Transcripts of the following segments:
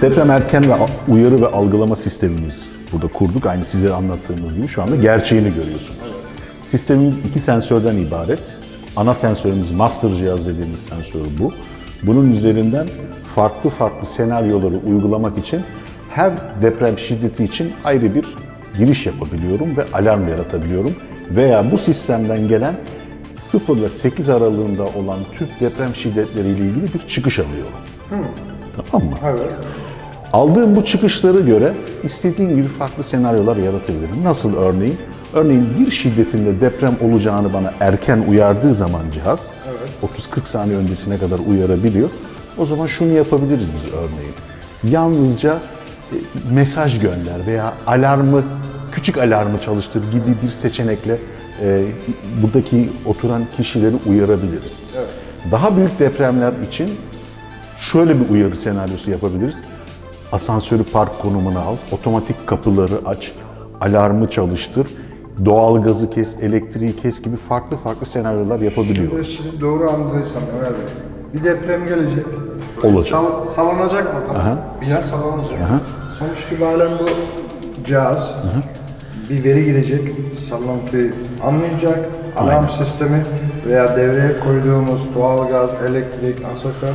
Deprem erken ve uyarı ve algılama sistemimiz burada kurduk. Aynı size anlattığımız gibi şu anda gerçeğini görüyorsunuz. Sistemimiz iki sensörden ibaret. Ana sensörümüz master cihaz dediğimiz sensör bu. Bunun üzerinden farklı farklı senaryoları uygulamak için her deprem şiddeti için ayrı bir giriş yapabiliyorum ve alarm yaratabiliyorum. Veya bu sistemden gelen 0 ile 8 aralığında olan tüm deprem şiddetleriyle ilgili bir çıkış alıyorum. Tamam mı? Evet. Aldığım bu çıkışlara göre istediğim gibi farklı senaryolar yaratabilirim. Nasıl örneğin? Örneğin bir şiddetinde deprem olacağını bana erken uyardığı zaman cihaz, 30-40 saniye öncesine kadar uyarabiliyor. O zaman şunu yapabiliriz biz örneğin. Yalnızca e, mesaj gönder veya alarmı, küçük alarmı çalıştır gibi bir seçenekle e, buradaki oturan kişileri uyarabiliriz. Daha büyük depremler için şöyle bir uyarı senaryosu yapabiliriz. Asansörü park konumuna al, otomatik kapıları aç, alarmı çalıştır, doğalgazı kes, elektriği kes gibi farklı farklı senaryolar yapabiliyoruz. sizi doğru anladıysam Ömer Bey. Bir deprem gelecek. Olacak. Sal, sallanacak bakalım. Bina sallanacak. Sonuç itibaren bu cihaz bir veri girecek. Sallantıyı anlayacak. Alarm sistemi veya devreye koyduğumuz doğalgaz, elektrik, asansör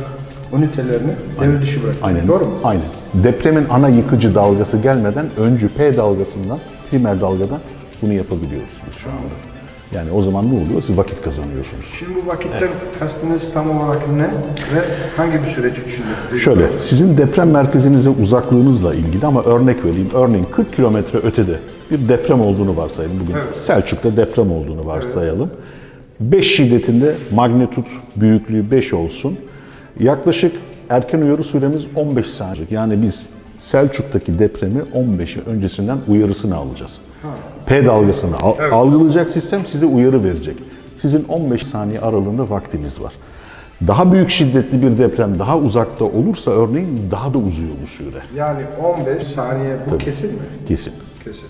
ünitelerini devre dışı bırakacak. Aynen. Doğru mu? Aynen. Depremin ana yıkıcı dalgası gelmeden öncü P dalgasından, primer dalgadan bunu yapabiliyoruz biz şu anda. Yani o zaman ne oluyor? Siz vakit kazanıyorsunuz. Şimdi bu vakitten kastınız tam olarak ne ve hangi bir süreci düşündünüz? Şöyle, sizin deprem merkezinize uzaklığınızla ilgili ama örnek vereyim. Örneğin 40 kilometre ötede bir deprem olduğunu varsayalım. Bugün Selçuk'ta deprem olduğunu varsayalım. 5 şiddetinde magnitut büyüklüğü 5 olsun. Yaklaşık erken uyarı süremiz 15 saniye. Yani biz Selçuk'taki depremi 15'i öncesinden uyarısını alacağız. P dalgasını al- algılayacak sistem size uyarı verecek. Sizin 15 saniye aralığında vaktiniz var. Daha büyük şiddetli bir deprem daha uzakta olursa örneğin daha da uzuyor bu süre. Yani 15 saniye bu kesin mi? Kesin. Kesin.